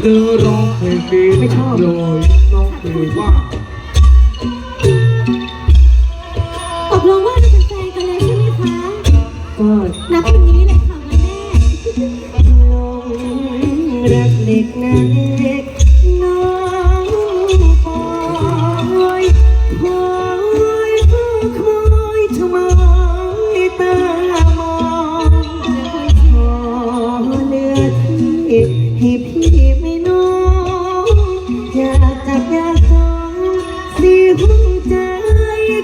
เธอร้องเพลงดีไม่ชอบเลยน้องเพลว่าตกลงว่าจะเป็นแฟนกันแลยใช่ไหมคะก็นับวันนี้เลยค่ะวันแรก ลงรักเด็กนะเด็ก ใจ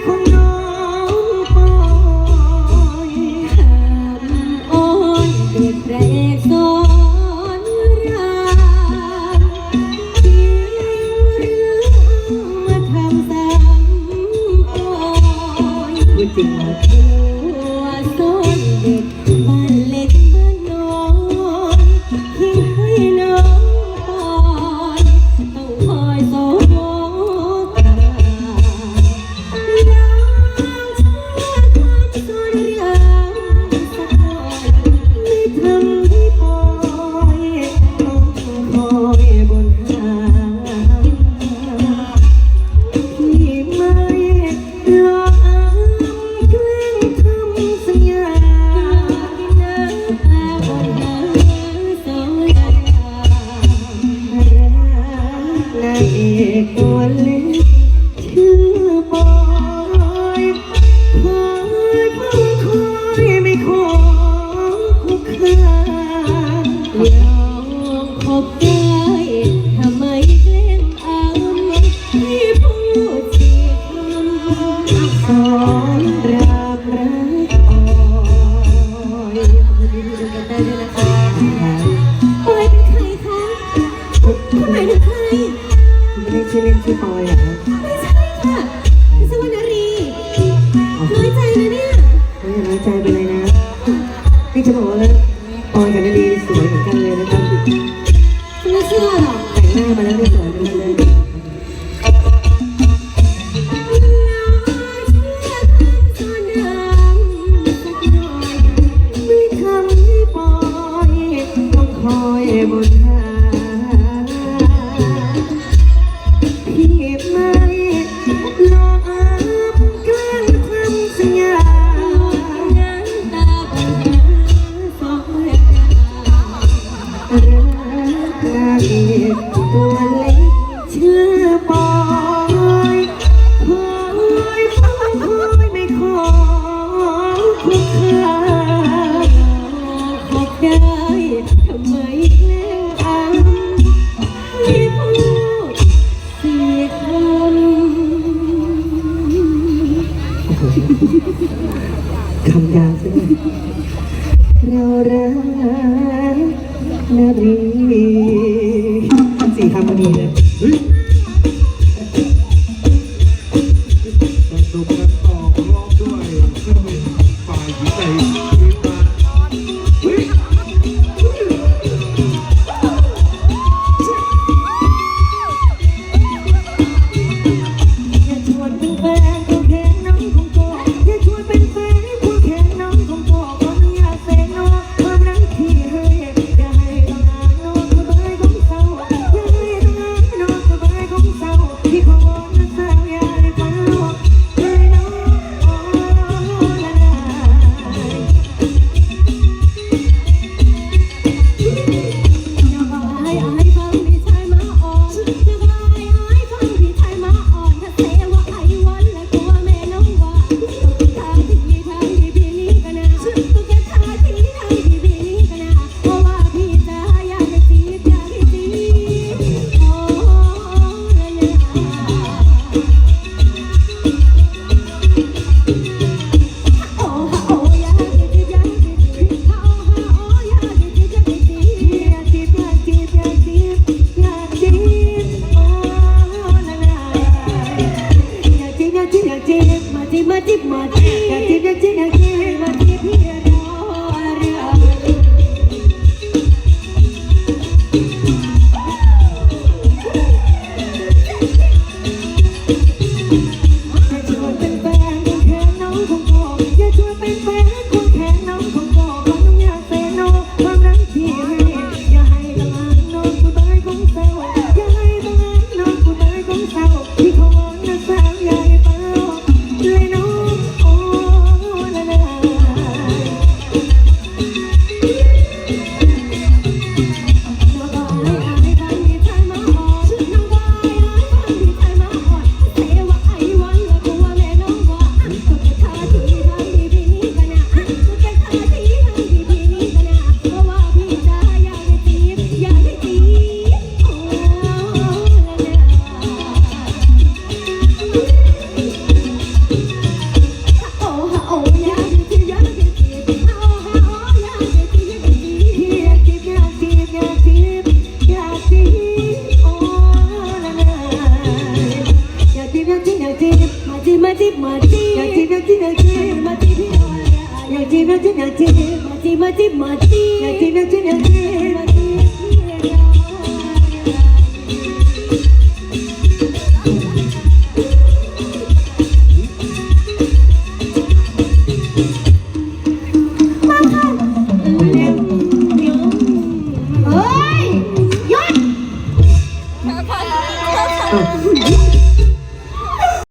ของน้อง นี่จะบอกว่าออยกับนาดีสวยเหมือนกันเลยนะครับไม่เชื่อหรอกแต่งหน้ามาแล้วเรียบยเหมือนกันเลย เรารักนาบีสี่คำพอดีเลยสนุกกันต่อรอบด้วยซึ่งเป็นฝ่ายหญิงใจ